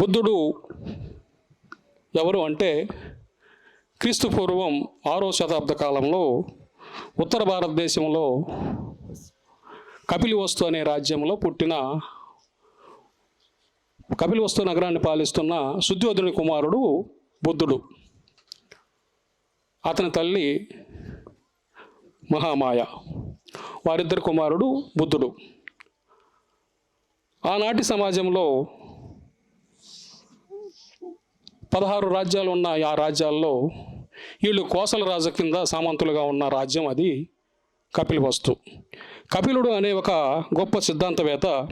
బుద్ధుడు ఎవరు అంటే క్రీస్తు పూర్వం ఆరో శతాబ్ద కాలంలో ఉత్తర భారతదేశంలో కపిలివస్తు అనే రాజ్యంలో పుట్టిన కపిలివస్తు నగరాన్ని పాలిస్తున్న శుద్ధోధుని కుమారుడు బుద్ధుడు. అతని తల్లి మహామాయ. వారిద్దరి కుమారుడు బుద్ధుడు. ఆనాటి సమాజంలో పదహారు రాజ్యాలు ఉన్న ఆ రాజ్యాల్లో వీళ్ళు కోసల రాజు కింద సామంతులుగా ఉన్న రాజ్యం అది కపిలవస్తు కపిలుడు అనే ఒక గొప్ప సిద్ధాంతవేత్త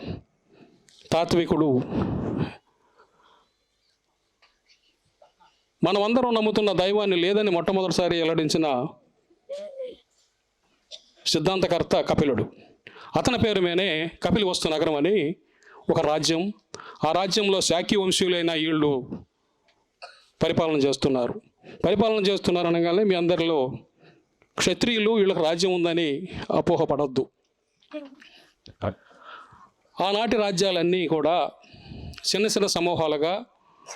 తాత్వికుడు మనమందరం నమ్ముతున్న దైవాన్ని లేదని మొట్టమొదటిసారి వెల్లడించిన సిద్ధాంతకర్త కపిలుడు. అతని పేరు మీనే కపిలి వస్తు నగరం అని ఒక రాజ్యం ఆ రాజ్యంలో శాఖీ వంశీయులైన వీళ్ళు పరిపాలన చేస్తున్నారు. పరిపాలన చేస్తున్నారు అనగానే మీ అందరిలో క్షత్రియులు వీళ్ళకి రాజ్యం ఉందని అపోహపడద్దు. ఆనాటి రాజ్యాలన్నీ కూడా చిన్న చిన్న సమూహాలుగా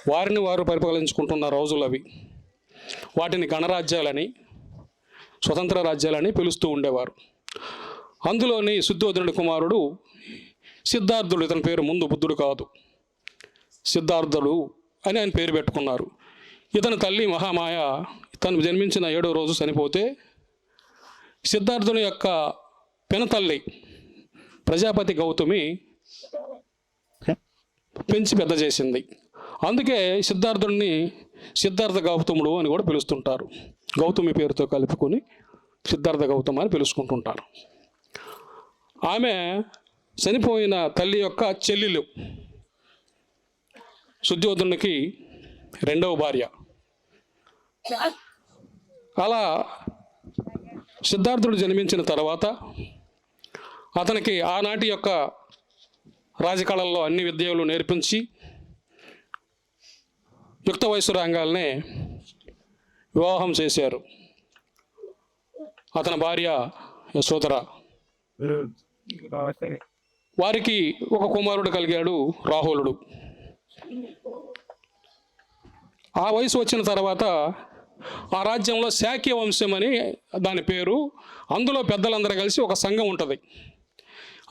వారిని వారు పరిపాలించుకుంటున్న రోజులు అవి. వాటిని గణరాజ్యాలని స్వతంత్ర రాజ్యాలని పిలుస్తూ ఉండేవారు. అందులోని శుద్ధోధనుడి కుమారుడు సిద్ధార్థుడు ఇతని పేరు ముందు బుద్ధుడు కాదు. సిద్ధార్థుడు అని ఆయన పేరు పెట్టుకున్నారు. ఇతని తల్లి మహామాయ తను జన్మించిన ఏడో రోజు చనిపోతే సిద్ధార్థుని యొక్క పెనతల్లి ప్రజాపతి గౌతమి పెంచి పెద్ద చేసింది. అందుకే సిద్ధార్థుడిని సిద్ధార్థ గౌతముడు అని కూడా పిలుస్తుంటారు. గౌతమి పేరుతో కలుపుకొని సిద్ధార్థ గౌతమ అని పిలుచుకుంటుంటారు. ఆమె చనిపోయిన తల్లి యొక్క చెల్లెలు. శుద్ధోధనునికి రెండవ భార్య. అలా సిద్ధార్థుడు జన్మించిన తర్వాత అతనికి ఆనాటి యొక్క రాజకళల్లో అన్ని విద్యలు నేర్పించి యుక్త వయసు రంగాల్నే వివాహం చేశారు. అతని భార్య యశోధర. వారికి ఒక కుమారుడు కలిగాడు రాహులుడు. ఆ వయసు వచ్చిన తర్వాత ఆ రాజ్యంలో శాక్య వంశం అని దాని పేరు. అందులో పెద్దలందరూ కలిసి ఒక సంఘం ఉంటుంది.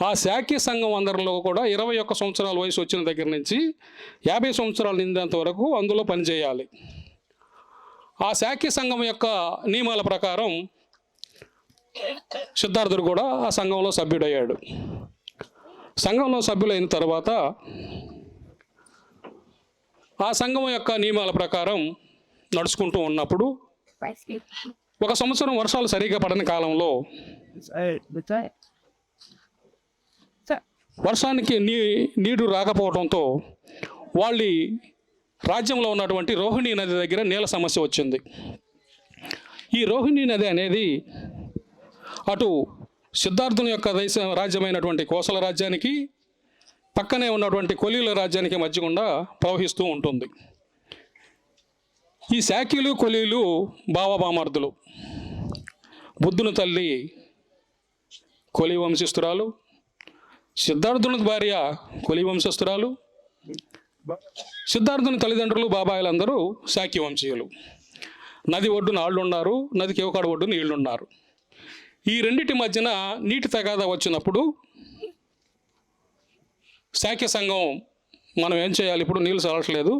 ఆ శాక్య సంఘం అందరిలో కూడా ఇరవై ఒక్క సంవత్సరాల వయసు వచ్చిన దగ్గర నుంచి యాభై సంవత్సరాలు నిందేంత వరకు అందులో పనిచేయాలి. ఆ శాక్య సంఘం యొక్క నియమాల ప్రకారం సిద్ధార్థుడు కూడా ఆ సంఘంలో సభ్యుడయ్యాడు. సంఘంలో సభ్యులైన తర్వాత ఆ సంఘం యొక్క నియమాల ప్రకారం నడుచుకుంటూ ఉన్నప్పుడు ఒక సంవత్సరం వర్షాలు సరిగ్గా పడని కాలంలో వర్షానికి నీ నీరు రాకపోవడంతో వాళ్ళ రాజ్యంలో ఉన్నటువంటి రోహిణి నది దగ్గర నీళ్ళ సమస్య వచ్చింది. ఈ రోహిణి నది అనేది అటు సిద్ధార్థుని యొక్క దేశ రాజ్యమైనటువంటి కోసల రాజ్యానికి పక్కనే ఉన్నటువంటి కొలీల రాజ్యానికి మధ్య గుండా ప్రవహిస్తూ ఉంటుంది. ఈ శాఖీలు కొలీలు భావభామార్థులు బుద్ధుని తల్లి కొలి వంశస్థురాలు సిద్ధార్థుని భార్య కొలి వంశస్థురాలు సిద్ధార్థుని తల్లిదండ్రులు బాబాయిలందరూ శాఖి వంశీయులు. నది ఒడ్డున ఆళ్ళు ఉన్నారు నదికి ఒకడు ఒడ్డున నీళ్ళున్నారు. ఈ రెండిటి మధ్యన నీటి తగాదా వచ్చినప్పుడు శాఖ్య సంఘం మనం ఏం చేయాలి? ఇప్పుడు నీళ్ళు చల్లట్లేదు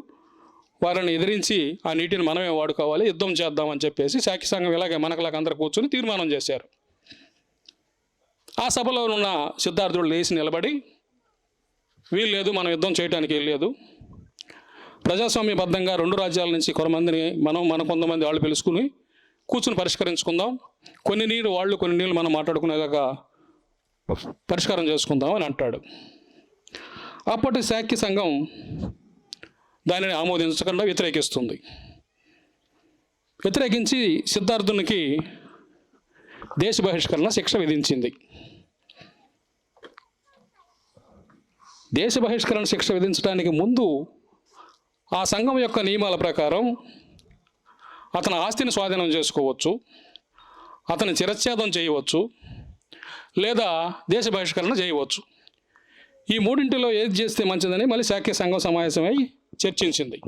వారిని ఎదిరించి ఆ నీటిని మనమే వాడుకోవాలి యుద్ధం చేద్దామని చెప్పేసి శాఖ్య సంఘం ఇలాగే మనకులాగా అందరు కూర్చొని తీర్మానం చేశారు. ఆ సభలో ఉన్న సిద్ధార్థుడు లేచి నిలబడి వీలు లేదు మనం యుద్ధం చేయడానికి లేదు ప్రజాస్వామ్యబద్ధంగా రెండు రాజ్యాల నుంచి కొంతమందిని మనం మన కొంతమంది వాళ్ళు పిలుచుకుని కూర్చుని పరిష్కరించుకుందాం. కొన్ని నీళ్ళు వాళ్ళు కొన్ని నీళ్ళు మనం మాట్లాడుకునేదాకా పరిష్కారం చేసుకుందాం అని అంటాడు. అప్పటి శాఖ్య సంఘం దానిని ఆమోదించకుండా వ్యతిరేకిస్తుంది. వ్యతిరేకించి సిద్ధార్థునికి దేశ బహిష్కరణ శిక్ష విధించింది. దేశ బహిష్కరణ శిక్ష విధించడానికి ముందు ఆ సంఘం యొక్క నియమాల ప్రకారం అతని ఆస్తిని స్వాధీనం చేసుకోవచ్చు అతని చిరచ్ఛేదం చేయవచ్చు లేదా దేశ బహిష్కరణ చేయవచ్చు. ఈ మూడింటిలో ఏది చేస్తే మంచిదని మళ్ళీ శాఖ్య సంఘం సమావేశమై చర్చించింది.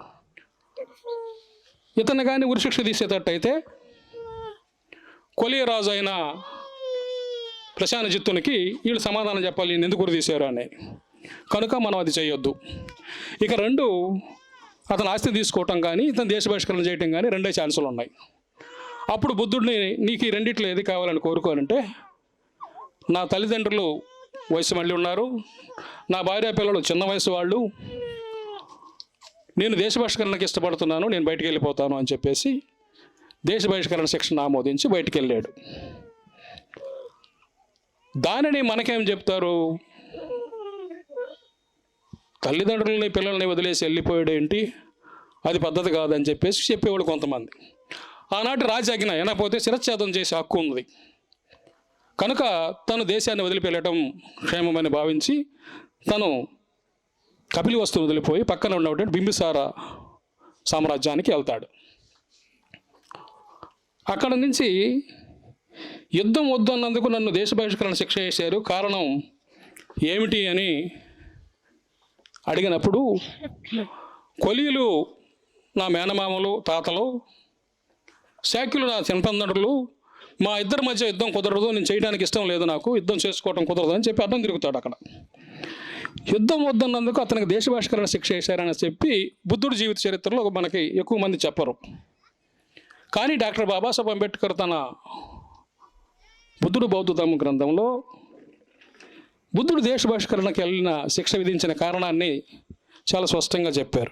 ఇతను కానీ ఉరిశిక్ష తీసేటట్టయితే కొలియరాజు అయిన ప్రశాంతజిత్తునికి వీళ్ళు సమాధానం చెప్పాలి ఈయన ఎందుకు ఉరి తీశారు అని. కనుక మనం అది చేయొద్దు. ఇక రెండు అతను ఆస్తి తీసుకోవటం కానీ ఇతను దేశ బహిష్కరణ చేయటం కానీ రెండే ఛాన్సులు ఉన్నాయి. అప్పుడు బుద్ధుడిని నీకు ఈ రెండిట్లో ఏది కావాలని కోరుకోనంటే నా తల్లిదండ్రులు వయసు మళ్ళీ ఉన్నారు నా భార్య పిల్లలు చిన్న వయసు వాళ్ళు నేను దేశ బహిష్కరణకు ఇష్టపడుతున్నాను నేను బయటికి వెళ్ళిపోతాను అని చెప్పేసి దేశ బహిష్కరణ శిక్షణ ఆమోదించి బయటికి వెళ్ళాడు. దానిని మనకేం చెప్తారు? తల్లిదండ్రులని పిల్లల్ని వదిలేసి వెళ్ళిపోయాడు ఏంటి? అది పద్ధతి కాదని చెప్పేసి చెప్పేవాడు కొంతమంది. ఆనాటి రాజాజ్ఞ వినకపోతే శిరచ్ఛేదం చేసే హక్కు ఉంది కనుక తను దేశాన్ని వదిలిపెళ్ళటం క్షేమమని భావించి తను కపిలి వస్తువు వదిలిపోయి పక్కన ఉన్నటువంటి బింబిసార సామ్రాజ్యానికి వెళ్తాడు. అక్కడ నుంచి యుద్ధం వద్దన్నందుకు నన్ను దేశ బహిష్కరణ శిక్ష చేశారు. కారణం ఏమిటి అని అడిగినప్పుడు కొలీలు నా మేనమామలు తాతలు శాఖ్యులు నా చిన్నతండ్రులు మా ఇద్దరి మధ్య యుద్ధం కుదరదు నేను చేయడానికి ఇష్టం లేదు నాకు యుద్ధం చేసుకోవడం కుదరదు అని చెప్పి అడ్డం తిరుగుతాడు అక్కడ. యుద్ధం వద్దన్నందుకు అతనికి దేశభాష్కరణ శిక్ష వేశారని చెప్పి బుద్ధుడి జీవిత చరిత్రలో మనకి ఎక్కువ మంది చెప్పరు. కానీ డాక్టర్ బాబాసాహెబ్ అంబేద్కర్ తన బుద్ధుడు బౌద్ధ ధర్మ గ్రంథంలో బుద్ధుడు దేశ బహిష్కరణకు వెళ్ళిన శిక్ష విధించిన కారణాన్ని చాలా స్పష్టంగా చెప్పారు.